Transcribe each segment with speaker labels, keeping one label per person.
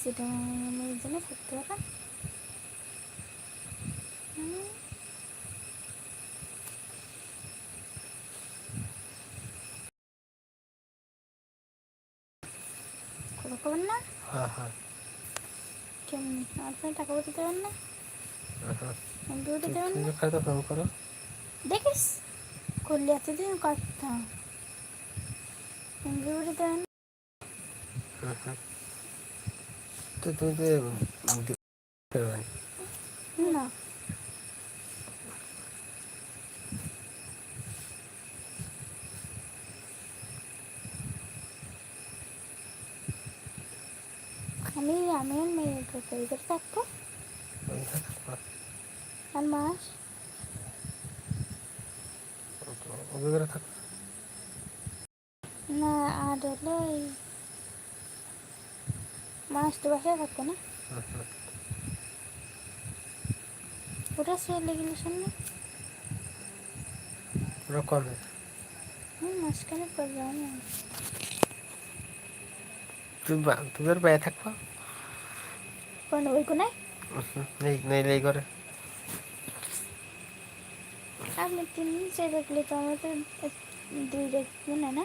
Speaker 1: সেটা এই জন্য হুম, কথা খবর না?
Speaker 2: হ্যাঁ হ্যাঁ।
Speaker 1: কেমন? আমার ফোনে টাকা পয়সা দেবেন না?
Speaker 2: হ্যাঁ
Speaker 1: এমপিওটা দেবেন না?
Speaker 2: খাতে ফোন করো।
Speaker 1: দেখিস। করলে এতদিন কথা এমপিওটা দেবেন না?
Speaker 2: হুম হুম তো তুমি তো ফেরো
Speaker 1: না আমি আমি আর মেয়ের কোথায় করে থাকব আর মাস
Speaker 2: অভিজ্ঞতা থাক
Speaker 1: না মাস তো বাসায় থাকতো না। ওটা সে লেগুলেশন না।
Speaker 2: ওরা কমে
Speaker 1: হুম মাসখানে পড়বে না
Speaker 2: তুমি আর বাইরে থাকবা?
Speaker 1: কোন ওই কোনায়?
Speaker 2: নেই নেই নেই করে
Speaker 1: আপনি তিন সে দেখলে তো আমার তো দুই দেখব না?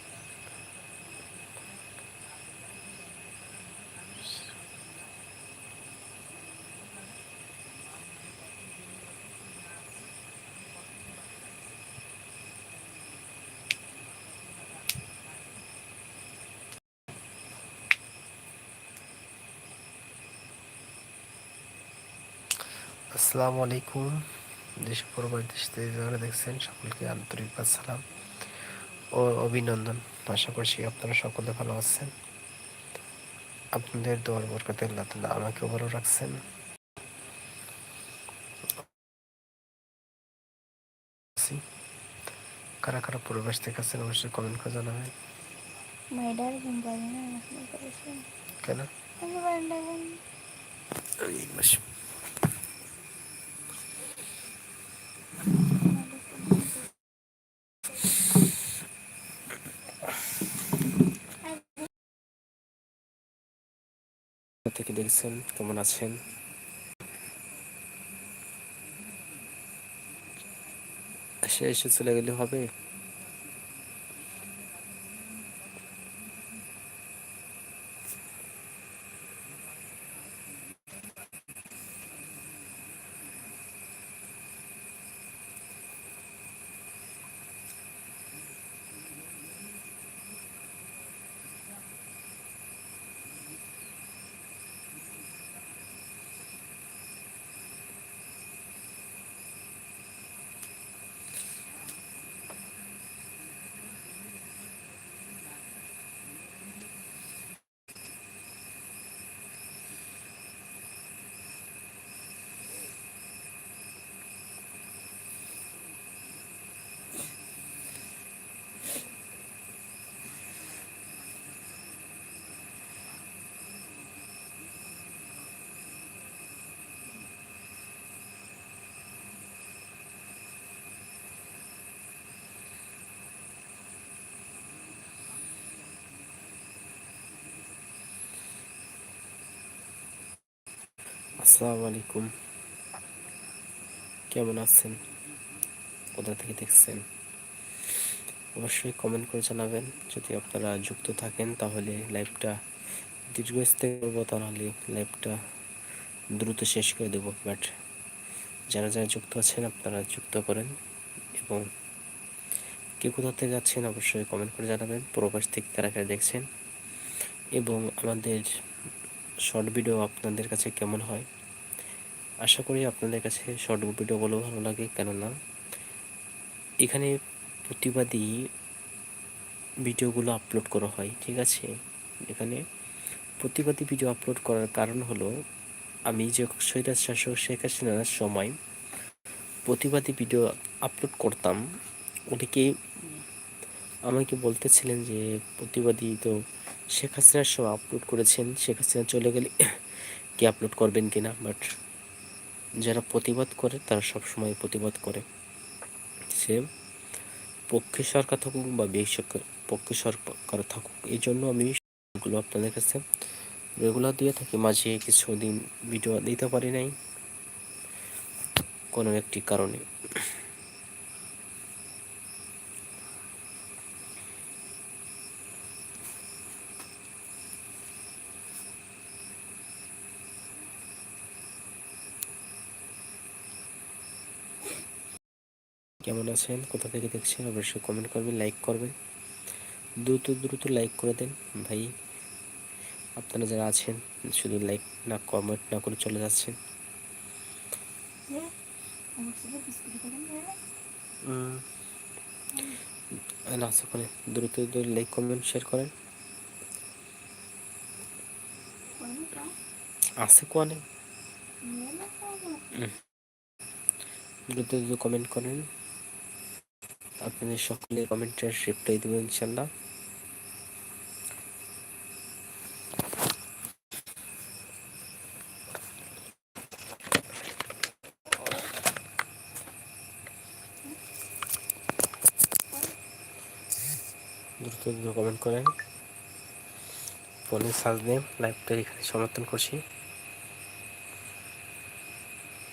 Speaker 2: আসসালামু আলাইকুম। দেশ পূর্বের দেশ যারা দেখছেন সকলকে আন্তরিক সালাম ও অভিনন্দন। আশা করছি আপনারা সকলে ভালো আছেন। আপনাদের দোয়ার বরকতে আল্লাহ তাআলা আমাকেও ভালো রাখছেন। কারা কারা পরিবেশ আছেন অবশ্যই কমেন্ট করে জানাবেন।
Speaker 1: মেয়েটার ঘুম পাবে না এখনও করেছে
Speaker 2: কেন
Speaker 1: আমি বারান্দা ঘুম
Speaker 2: এই মাস কোথা থেকে দেখছেন কেমন আছেন? এসে এসে চলে গেলে হবে? আসসালামু আলাইকুম। কেমন আছেন? কোথা থেকে দেখছেন? অবশ্যই কমেন্ট করে জানাবেন। যদি আপনারা যুক্ত থাকেন, তাহলে লাইভটা দীর্ঘস্থায়ী করব তাহলে লাইভটা দ্রুত শেষ করে দেবো। বাট যারা যারা যুক্ত আছেন, আপনারা যুক্ত করেন এবং কে কোথা থেকে যাচ্ছেন অবশ্যই কমেন্ট করে জানাবেন। প্রবাস থেকে কারা দেখছেন। এবং আমাদের শর্ট ভিডিও আপনাদের কাছে কেমন হয়? আশা করি আপনাদের কাছে শর্ট ভিডিওগুলো ভালো লাগে, কেননা এখানে প্রতিবাদী ভিডিওগুলো আপলোড করা হয়, ঠিক আছে? এখানে প্রতিবাদী ভিডিও আপলোড করার কারণ হলো, আমি যে সৈরাজ শাসক শেখ হাসিনার সময় প্রতিবাদী ভিডিও আপলোড করতাম ওদিকে আমাকে বলতেছিলেন যে প্রতিবাদী তো শেখ হাসিনার সব আপলোড করেছেন। শেখ হাসিনা চলে গেলে কি আপলোড করবেন কিনা? বাট যারা প্রতিবাদ করে, তারা সব সময় প্রতিবাদ করে। সে পক্ষে সরকার থাকুক বা বেসরকার পক্ষে সরকার থাকুক, এই জন্য আমি এগুলো আপনাদের কাছে রেগুলার দিয়ে থাকি। মাঝে কিছুদিন ভিডিও দিতে পারি নাই কোনো একটি কারণে। কেমন আছেন, কোথা থেকে দেখছেন, অবশ্যই কমেন্ট করবেন লাইক করবেন। দ্রুত দ্রুত লাইক করে দেন। ভাই, আপনারা যারা আছেন, শুধু লাইক না কমেন্ট না করে চলে যাচ্ছেন। আছে ওখানে দ্রুত দ্রুত লাইক কমেন্ট শেয়ার করেন। আছে কোয়ানে? দ্রুত দ্রুত কমেন্ট করেন। আপনাদের সকলে কমেন্টের রিপ্লাই দেবো ইনশাল্লাহ দ্রুত দ্রুত কমেন্ট করেন। ফোনে সার্চ দিয়ে লাইভটা এখানে সমর্থন করছি।